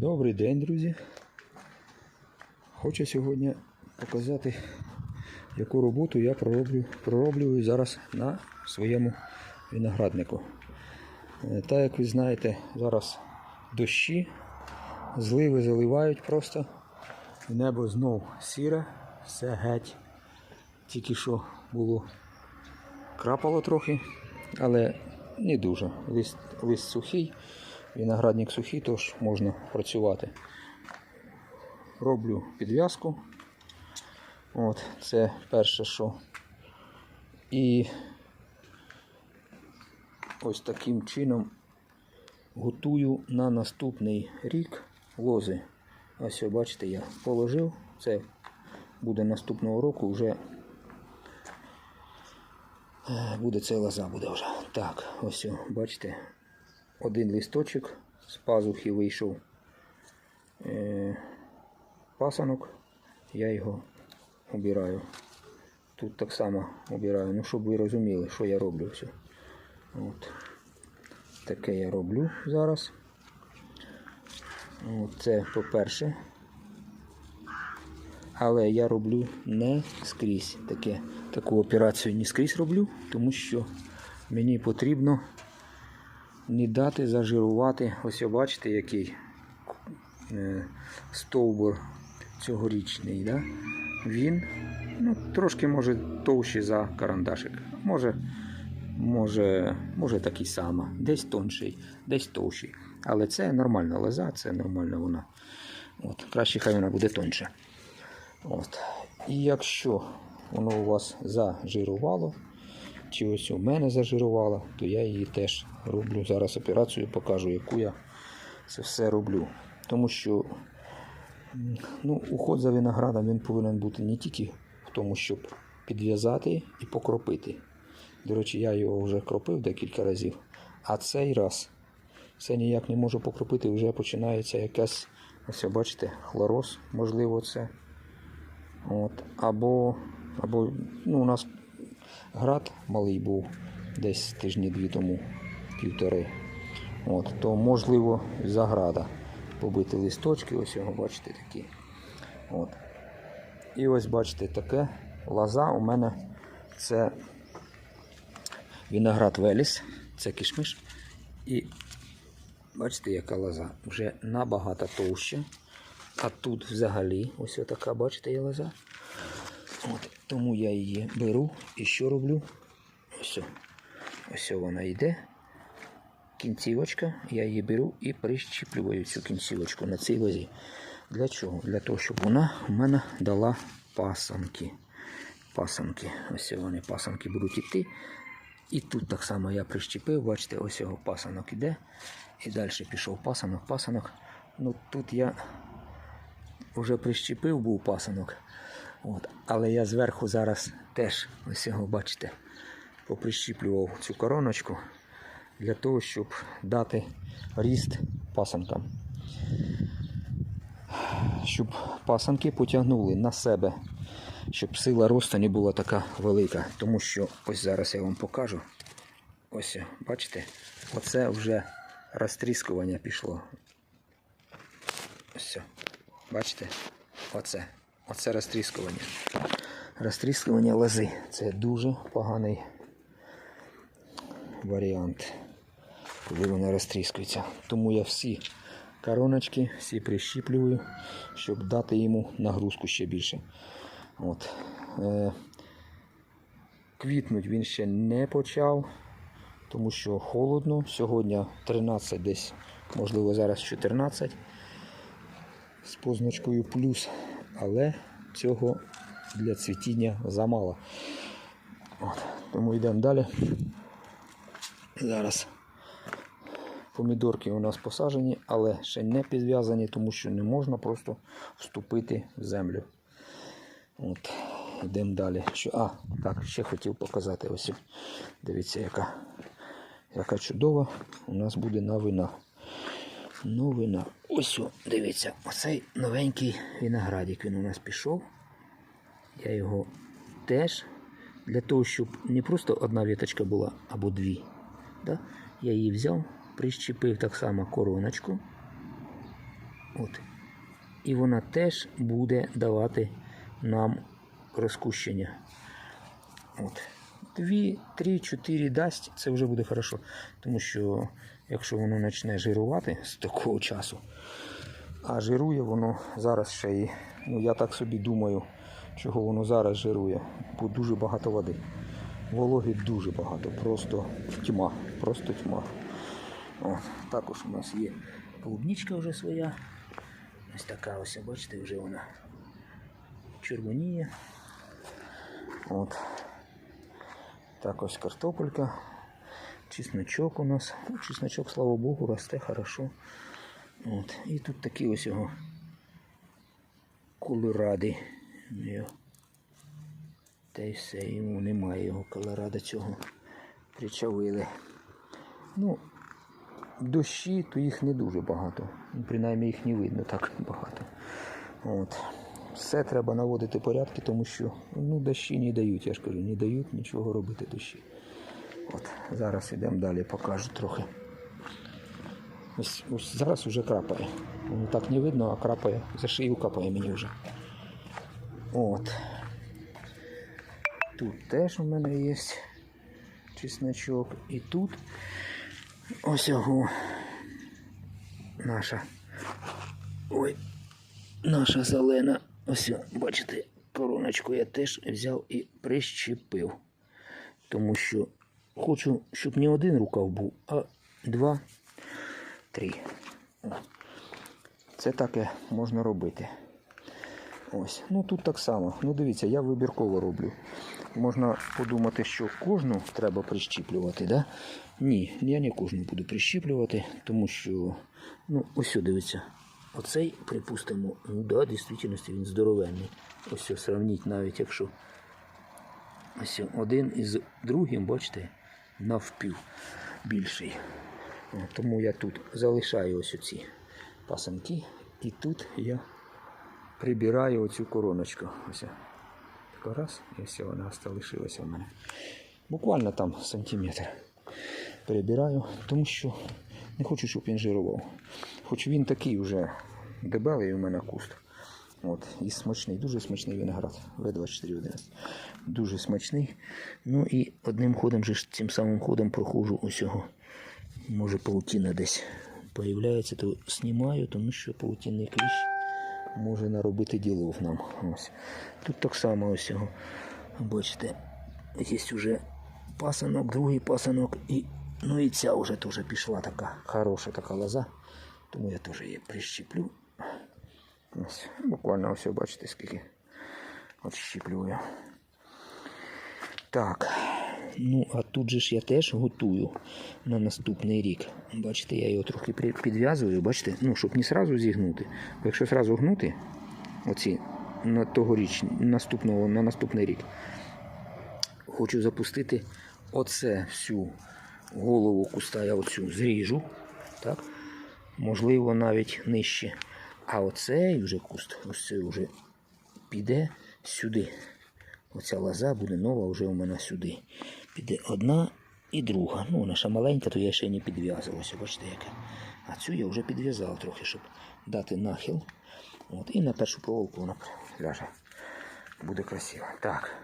Добрий день, друзі. Хочу сьогодні показати, яку роботу я пророблю, пророблюю зараз на своєму винограднику. Е, Так як ви знаєте, зараз дощі, зливи заливають просто. Небо знов сіре, все геть. Тільки що було крапало трохи, але не дуже. Лист, лист сухий, виноградник сухий, тож можна працювати. Роблю підв'язку. От, це перше, що. І ось таким чином готую на наступний рік лози. Ось, бачите, я положив. Це буде наступного року вже Е, буде це лоза буде вже. Так, ось, бачите, один листочок з пазухи вийшов е, пасанок, я його обираю. Тут так само обираю, ну щоб ви розуміли, що я роблю все. От. Таке я роблю зараз. От це по-перше. Але я роблю не скрізь таке. Таку операцію не скрізь роблю, тому що мені потрібно не дати зажирувати. Ось бачите, який е, стовбур цьогорічний. Да? Він ну, трошки може товщий за карандашик. Може, може, може такий самий, десь тонший, десь товщий. Але це нормальна лоза, це нормальна вона. От, краще хай вона буде. От. І якщо воно у вас зажирувало, чи ось у мене зажирувало, то я її теж роблю. Зараз операцію покажу, яку я це все роблю. Тому що ну, уход за виноградом він повинен бути не тільки в тому, щоб підв'язати і покропити. До речі, я його вже кропив декілька разів. А цей раз це ніяк не можу покропити, вже починається якась, ось бачите, хлороз, можливо, це. От, або, або ну, у нас град малий був десь тижні дві тому, півтори. От, то можливо за града побити листочки, ось його бачите такі. От. І ось бачите таке лоза у мене це виноград Веліс, це кишмиш. І бачите, яка лоза вже набагато товща. А тут взагалі ось така, бачите, є лоза. От, тому я її беру і що роблю? Ось, ось вона йде. Кінцівочка, я її беру і прищіплюю цю кінцівочку на цій лозі. Для чого? Для того, щоб вона в мене дала пасанки. Пасанки. Ось вони пасанки будуть йти. І тут так само я прищепив, бачите, ось його пасанок іде. І далі пішов пасанок, пасанок. Ну тут я вже прищепив був пасанок. От. Але я зверху зараз теж ось його бачите, поприщіплював цю короночку для того, щоб дати ріст пасанкам. Щоб пасанки потягнули на себе, щоб сила росту не була така велика. Тому що ось зараз я вам покажу. Ось, бачите, оце вже розтріскування пішло. Ось. Бачите? Оце. Оце розтріскування. Розтріскування лози. Це дуже поганий варіант, коли вона розтріскується. Тому я всі короночки, всі прищіплюю, щоб дати йому нагрузку ще більше. От. Е, квітнуть він ще не почав, тому що холодно. Сьогодні 13 десь, можливо, зараз 14 з позначкою плюс, але цього для цвітіння замало. От, тому йдемо далі. Зараз помідорки у нас посаджені, але ще не підв'язані, тому що не можна просто вступити в землю. От, Йдемо далі. Що, а, так, ще хотів показати. Ось. Дивіться, яка, яка чудова у нас буде новина. Новина. Ось, дивіться, оцей новенький виноградик він у нас пішов. Я його теж для того, щоб не просто одна віточка була або дві. Да? Я її взяв, прищепив так само короночку. От. І вона теж буде давати нам розкущення. От. Дві, три, чотири дасть, це вже буде хорошо. Тому що якщо воно почне жирувати з такого часу, а жирує воно зараз ще і, ну я так собі думаю, чого воно зараз жирує, бо дуже багато води. Вологи дуже багато, просто тьма, просто тьма. О, також у нас є клубничка вже своя. Ось така ось, бачите, вже вона червоніє. От. Так ось картопелька, чесночок у нас. Ну, чесночок, слава Богу, росте хорошо. От. І тут такі ось його колоради. Та й все, йому немає його колорада цього. Причавили. Ну, дощі, то їх не дуже багато. Ну, Принаймні їх не видно так багато. От. Все треба наводити порядки, тому що ну, дощі не дають, я ж кажу, не дають нічого робити дощі. От, зараз йдемо далі, покажу трохи. Ось, ось зараз вже крапає. Так не видно, а крапає. За шию капає мені вже. От. Тут теж у мене є чесночок. І тут ось його наша. Ой, наша зелена. Ось, бачите, короночку я теж взяв і прищепив. Тому що хочу, щоб не один рукав був, а два, три. Це таке можна робити. Ось. Ну тут так само. Ну дивіться, я вибірково роблю. Можна подумати, що кожну треба прищіплювати, да? Ні, я не кожну буду прищіплювати, тому що, ну, ось дивіться. Оцей, припустимо, ну да, дійсно він здоровенний. Ось сравніть навіть якщо ось один із другим, бачите, навпів більший. Тому я тут залишаю ось оці пасанки і тут я прибираю оцю короночку. Ось. Така раз, і все, вона залишилася у мене. Буквально там сантиметр. Перебираю, тому що не хочу, щоб він жирував. Хоч він такий вже дебелий у мене куст. От, і смачний, дуже смачний виноград. В2411. Дуже смачний. Ну і одним ходом же цим самим ходом проходжу усього. Може паутина десь появляється, то знімаю, тому що паутинний кліщ може наробити ділов нам. Ось. Тут так само ось його. Бачите, є вже пасанок, другий пасанок і ну і ця вже теж пішла така хороша така лоза. Тому я теж її прищеплю. Ось, буквально ось бачите скільки отщіплюю. Так. Ну, а тут же ж я теж готую на наступний рік. Бачите, я його трохи підв'язую, бачите, ну, щоб не сразу зігнути. Якщо сразу гнути, оці на тогоріч, наступного, на наступний рік, хочу запустити оце всю голову куста, я оцю зріжу. Так? Можливо, навіть нижче. А оцей вже куст, ось цей вже піде сюди. Оця лоза буде нова вже у мене сюди. Піде одна і друга. Ну, вона ще маленька, то я ще не підв'язувався, бачите яке. А цю я вже підв'язав трохи, щоб дати нахил. От, і на першу проволоку вона ляже. Буде красиво. Так.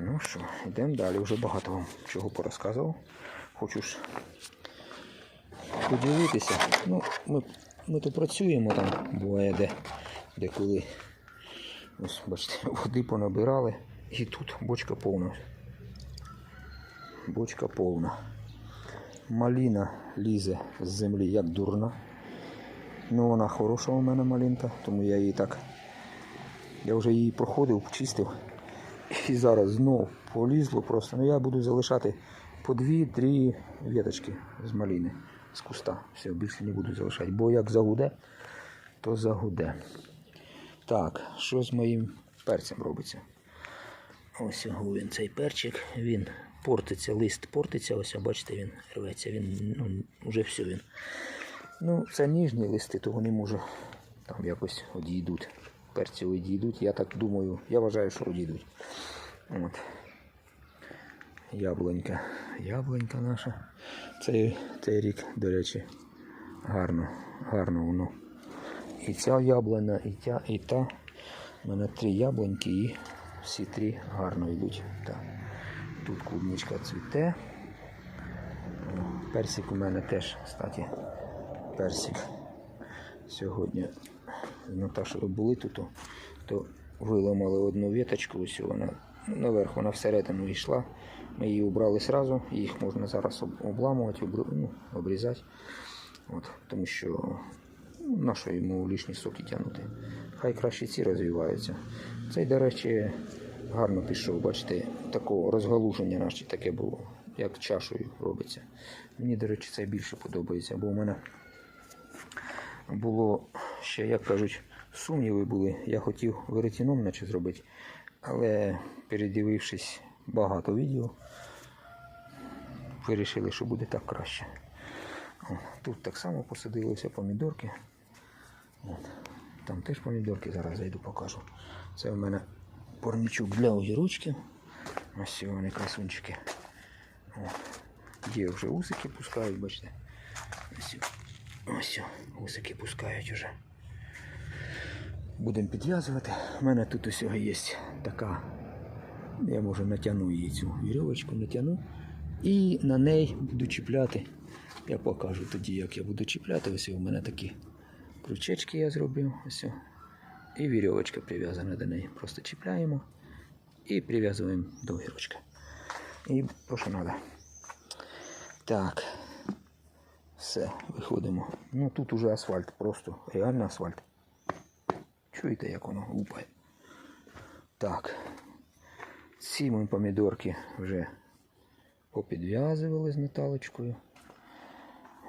Ну що, йдемо далі. Вже багато вам чого порозказував. Хочу ж поділитися. Ну, ми, ми то працюємо там, буває де, де коли. Ось, бачите, води понабирали. І тут бочка повна. Бочка повна. Маліна лізе з землі як дурна. Ну вона хороша у мене малинка, тому я її так. Я вже її проходив, чистив. І зараз знов полізло просто. Ну я буду залишати по дві-три віточки з маліни, з куста. Все, більше не буду залишати. Бо як загуде, то загуде. Так, що з моїм перцем робиться? Ось він цей перчик, він портиться, лист портиться, ось бачите, він рветься, він ну, вже все він. Ну, це ніжні листи, того не можу. Там якось одійдуть. Перці одійдуть. Я так думаю, я вважаю, що одійдуть. От. Яблонька. Яблонька наша. Цей, цей рік, до речі, гарно, гарно воно і ця яблуня, і ця, і та. У мене три яблуньки і всі три гарно йдуть. Так. Тут клубничка цвіте. Персик у мене теж, кстати, персик. Сьогодні з Наташою були тут, то, виламали одну віточку, ось вона наверх, вона всередину йшла. Ми її убрали одразу, їх можна зараз обламувати, ну, обрізати. От, тому що ну, на що йому лишні соки тягнути. Хай краще ці розвиваються. Цей, до речі, гарно пішов, бачите, такого розгалуження наче таке було, як чашою робиться. Мені, до речі, це більше подобається, бо у мене було ще, як кажуть, сумніви були. Я хотів веретіном наче зробити, але передивившись багато відео, вирішили, що буде так краще. Тут так само посадилися помідорки. От. Там теж помідорки, зараз зайду покажу. Це в мене порничок для огірочків. Ось вони красунчики. О. Є вже усики пускають, бачите. Ось, ось усики пускають уже. Будемо підв'язувати. У мене тут усього є така. Я може натягну її цю вірьовочку, натягну. І на неї буду чіпляти. Я покажу тоді, як я буду чіпляти. Ось у мене такі крючечки я зробив. Ось. І вірьовочка прив'язана до неї. Просто чіпляємо і прив'язуємо до вірочки. І то, що треба. Так. Все, виходимо. Ну тут уже асфальт, просто реально асфальт. Чуєте, як воно лупає? Так. Ці ми помідорки вже попідв'язували з Наталочкою.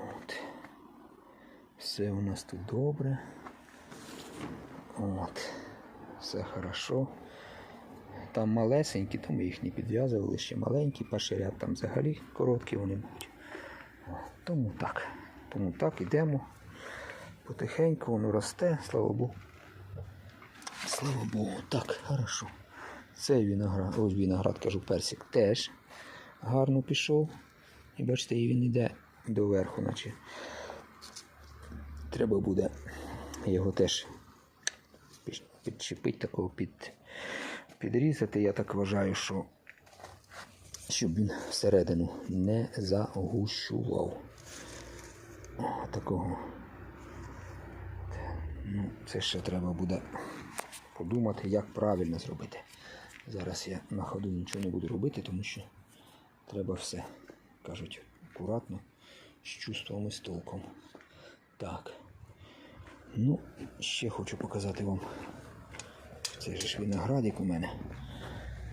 От. Все у нас тут добре. От. Все хорошо. Там малесенькі, то ми їх не підв'язували, ще маленькі, перший там взагалі короткі вони будуть. Тому так. Тому так ідемо. Потихеньку воно росте, слава Богу. Слава Богу, так, хорошо. Цей виноград, ось виноград, кажу, персик теж гарно пішов. І бачите, і він йде доверху, наче. Треба буде його теж підчепити, такого під, підрізати. Я так вважаю, що щоб він всередину не загущував. О, такого. Ну, це ще треба буде подумати, як правильно зробити. Зараз я на ходу нічого не буду робити, тому що треба все, кажуть, акуратно, з чувством і з толком. Так. Ну, ще хочу показати вам. Цей ж виноградик у мене.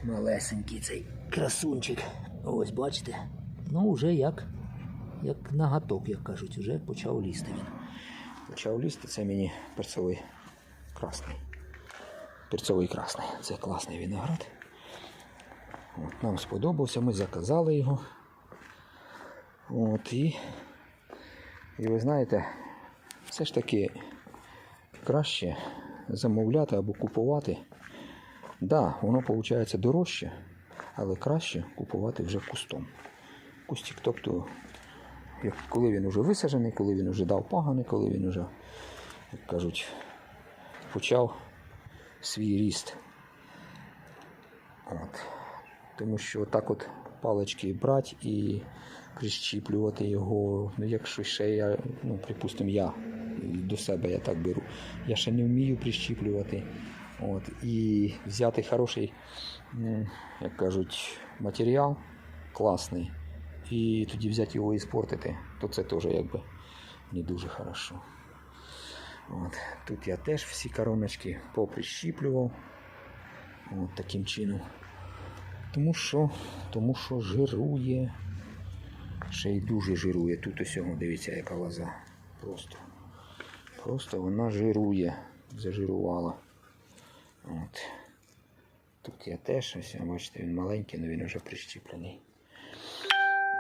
Малесенький цей красунчик. Ось бачите. Ну, вже як, як наготок, як кажуть, вже почав лізти він. Почав лізти, це мені перцовий красний. Перцовий красний. Це класний виноград. От, нам сподобався, ми заказали його. От, і, і ви знаєте, все ж таки краще замовляти або купувати. Так, да, воно виходить дорожче, але краще купувати вже кустом. Кустик, тобто, як, коли він вже висаджений, коли він вже дав пагани, коли він вже, як кажуть, почав свій ріст. От. Тому що так от палички брати і прищіплювати його, ну якщо ще я, ну, припустимо, я до себе я так беру. Я ще не вмію прищіплювати. От, і взяти хороший, як кажуть, матеріал класний, і тоді взяти його і спортити, то це теж якби не дуже хорошо. От. Тут я теж всі короночки поприщіплював. От таким чином. Тому що, тому що жирує. Ще й дуже жирує. Тут усього, дивіться, яка лоза. Просто. Просто вона жирує. Зажирувала. От. Тут я теж, ось, бачите, він маленький, але він вже прищіплений.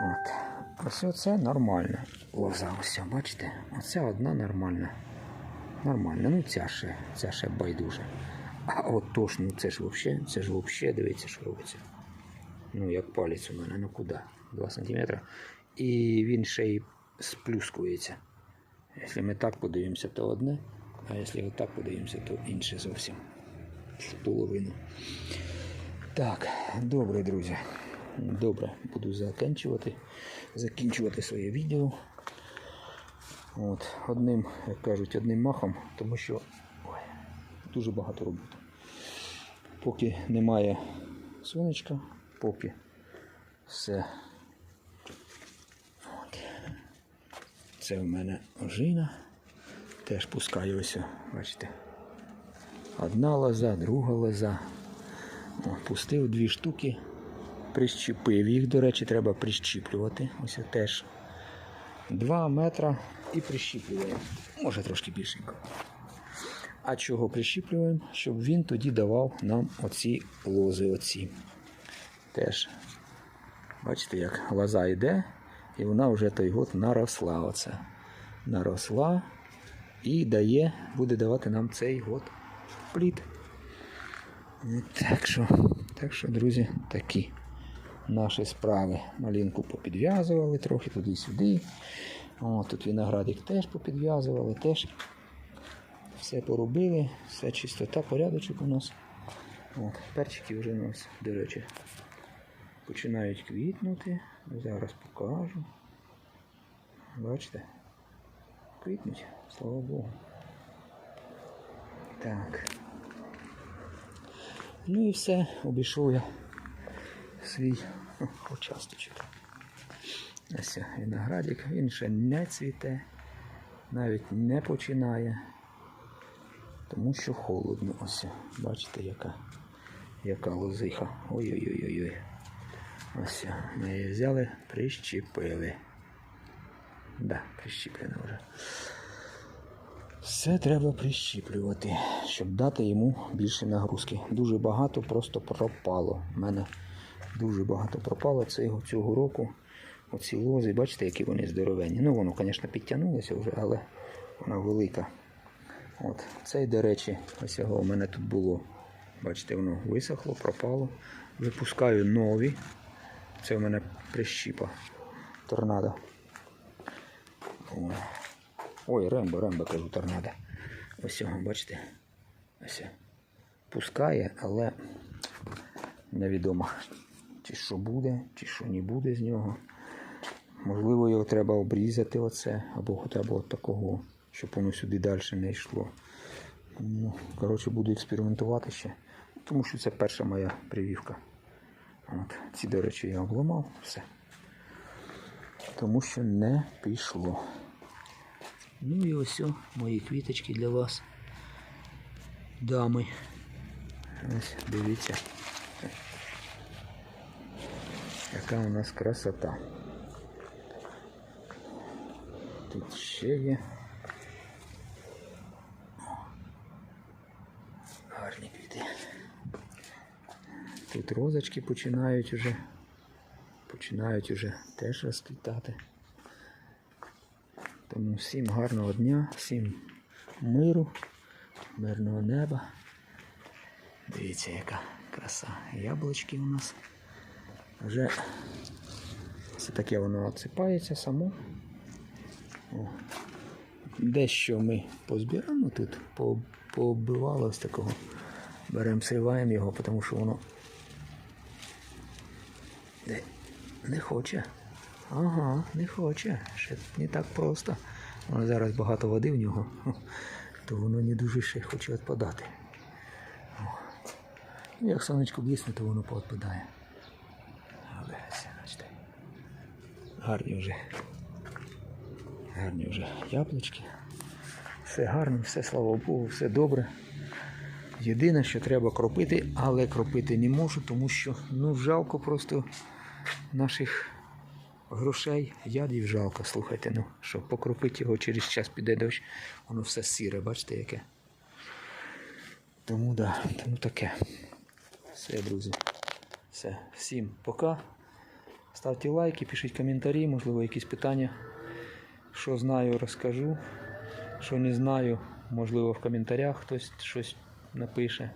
От. Ось оце нормально. Лоза, ось, бачите? Оце одна нормальна. Нормально. Ну ця ще, ця ще байдуже. А от то ж, ну це ж вообще, це ж вообще, дивіться, що робиться. Ну, як палець у мене, ну куди? 2 см. І він ще й сплюскується. Якщо ми так подивимося, то одне, А якщо отак подивимося, то інше зовсім. з Половину. Так, добре, друзі. Добре, буду закінчувати, закінчувати своє відео. От, одним, як кажуть, одним махом, тому що ой, дуже багато роботи. Поки немає сонечка, поки все. От. Це в мене ожина. Теж пускаю ось, бачите. Одна лоза, друга лоза. О, пустив дві штуки, прищепив їх, до речі, треба прищіплювати. Ось теж 2 метра і прищіплюємо. Може трошки більшенько. А чого прищіплюємо? Щоб він тоді давав нам оці лози. Оці. Теж. Бачите, як лоза йде, і вона вже той год наросла. Оце. Наросла і дає, буде давати нам цей год плід. Так що, так що, друзі, такі наші справи. Малинку попідв'язували трохи туди-сюди. О, тут виноградик теж попідв'язували, теж все поробили, все чистота, порядочок у нас. От, перчики вже у нас, до речі, починають квітнути. Зараз покажу. Бачите? Квітнуть, слава Богу. Так. Ну і все, обійшов я свій участочок. Ось виноградик, він ще не цвіте, навіть не починає, тому що холодно. Ось, бачите, яка, яка лозиха. Ой-ой-ой-ой. Ось, ми її взяли, прищепили. Да, прищеплено вже. Все треба прищіплювати, щоб дати йому більше нагрузки. Дуже багато просто пропало. У мене дуже багато пропало цього, цього року. Оці лози, бачите, які вони здоровенні. Ну, воно, звісно, підтягнулося вже, але вона велика. От, Цей, до речі, ось його у мене тут було. Бачите, воно висохло, пропало. Випускаю нові. Це у мене прищіпа. Торнадо. О. Ой, рембо, рембо, кажу, торнадо. Ось його, бачите? Ось. Пускає, але невідомо, чи що буде, чи що не буде з нього. Можливо, його треба обрізати оце, або хоча б от такого, щоб воно сюди далі не йшло. Ну, коротше, буду експериментувати ще. Тому що це перша моя привівка. От. Ці, до речі, я обламав все. Тому що не пішло. Ну і ось о, мої квіточки для вас. Дами. Ось, дивіться. Яка у нас красота. Тут ще є. Гарні квіти. Тут розочки починають уже. Починають уже теж розквітати. Тому всім гарного дня, всім миру, мирного неба. Дивіться, яка краса. Яблучки у нас. Вже все таке воно отсипається само. Дещо ми позбираємо тут, по- ось такого. Беремо, сриваємо його, тому що воно не, не хоче. Ага, не хоче. Ще не так просто. Воно зараз багато води в нього, то воно не дуже ще хоче відпадати. Ну, Як сонечко блісне, то воно поотпадає. Але бачите. Гарні вже. Гарні вже яблучки. Все гарно, все, слава Богу, все добре. Єдине, що треба кропити, але кропити не можу, тому що ну, жалко просто наших грошей, ядів жалко, слухайте, ну, що покропити його через час піде дощ, воно все сіре, бачите яке. Тому да, тому таке. Все, друзі. Все. Всім пока. Ставте лайки, пишіть коментарі, можливо, якісь питання. Що знаю, розкажу. Що не знаю, можливо, в коментарях хтось щось напише.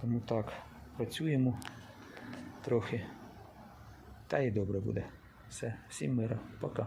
Тому так, працюємо трохи. Та й добре буде. Все, всім мира, пока.